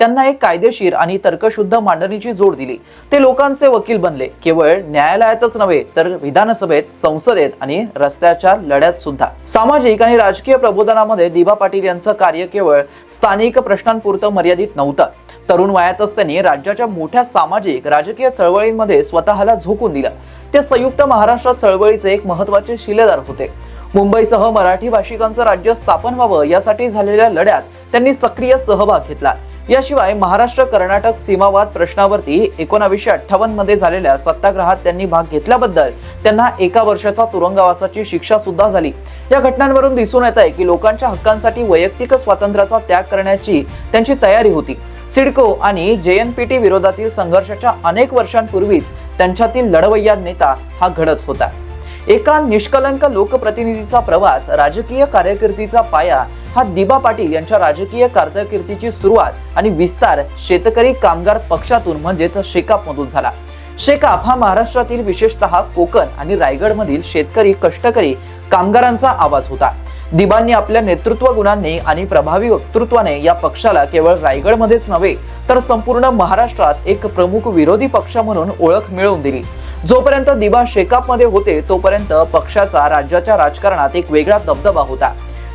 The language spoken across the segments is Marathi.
त्यांना एक कायदेशीर आणि तर्कशुद्ध मांडणीची जोड दिली. ते लोकांचे वकील बनले. केवळ न्यायालयातच नव्हे तर विधानसभेत संसदेत आणि रस्त्याच्या लढ्यात सुद्धा. सामाजिक आणि राजकीय प्रबोधनामध्ये दिभा पाटील यांचं कार्य केवळ स्थानिक प्रश्नांपुरतं मर्यादित नव्हतं. तरुण वयातच त्यांनी राज्याच्या मोठ्या सामाजिक राजकीय चळवळींमध्ये स्वतःला झोकून दिलं. ते संयुक्त महाराष्ट्र चळवळीचे एक महत्त्वाचे शिलेदार होते. मुंबईसह मराठी भाषिकांचं राज्य स्थापन व्हावं यासाठी झालेल्या लढ्यात त्यांनी सक्रिय सहभाग घेतला. याशिवाय महाराष्ट्र कर्नाटक सीमावाद प्रश्नावरती एकोणावीसशे अठ्ठावन्नमध्ये झालेल्या सत्याग्रहात त्यांनी भाग घेतल्याबद्दल त्यांना एका वर्षाचा तुरुंगवासाची शिक्षा सुद्धा झाली. या घटनांवरून दिसून येत आहे की लोकांच्या हक्कांसाठी वैयक्तिक स्वातंत्र्याचा त्याग करण्याची त्यांची तयारी होती. सिडको आणि जे एन पी टी विरोधातील संघर्षाच्या अनेक वर्षांपूर्वीच त्यांच्यातील लढवय्या नेता हा घडत होता. एका निष्कलंक लोकप्रतिनिधीचा प्रवास राजकीय कारकिर्दीचा पाया हा दिबा पाटील यांच्या राजकीय कारकिर्दीची सुरुवात आणि विस्तार शेतकरी कामगार पक्षातून म्हणजेच शेकाप मधून झाला. शेकाप हा महाराष्ट्रातील विशेषतः कोकण आणि रायगडमधील शेतकरी कष्टकरी कामगारांचा आवाज होता. दिबांनी आपल्या नेतृत्व गुणांनी आणि प्रभावी वक्तृत्वाने या पक्षाला केवळ रायगडमध्येच नव्हे तर संपूर्ण महाराष्ट्रात एक प्रमुख विरोधी पक्ष म्हणून ओळख मिळवून दिली. जोपर्यंत दिबा शेकापमध्ये होते तोपर्यंत पक्षाचा राज्याच्या राजकारणात एक वेगळा दबदबा होता.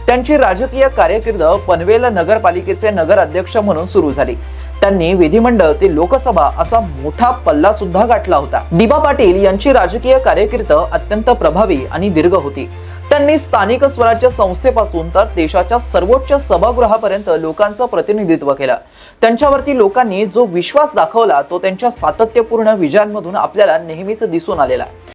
त्यांची राजकीय कारकीर्द पनवेल नगरपालिकेचे नगर अध्यक्ष म्हणून सुरू झाली. त्यांनी विधिमंडळ ते लोकसभा असा मोठा पल्ला सुद्धा गाठला होता. दिबा पाटील यांची राजकीय कारकीर्द अत्यंत प्रभावी आणि दीर्घ होती. त्यांनी स्थानिक स्वराज्य संस्थेपासून तर देशाच्या सर्वोच्च सभागृहापर्यंत लोकांचं प्रतिनिधित्व केलं. त्यांच्यावरती लोकांनी जो विश्वास दाखवला तो त्यांच्या सातत्यपूर्ण विजयांमधून आपल्याला नेहमीच दिसून आलेला.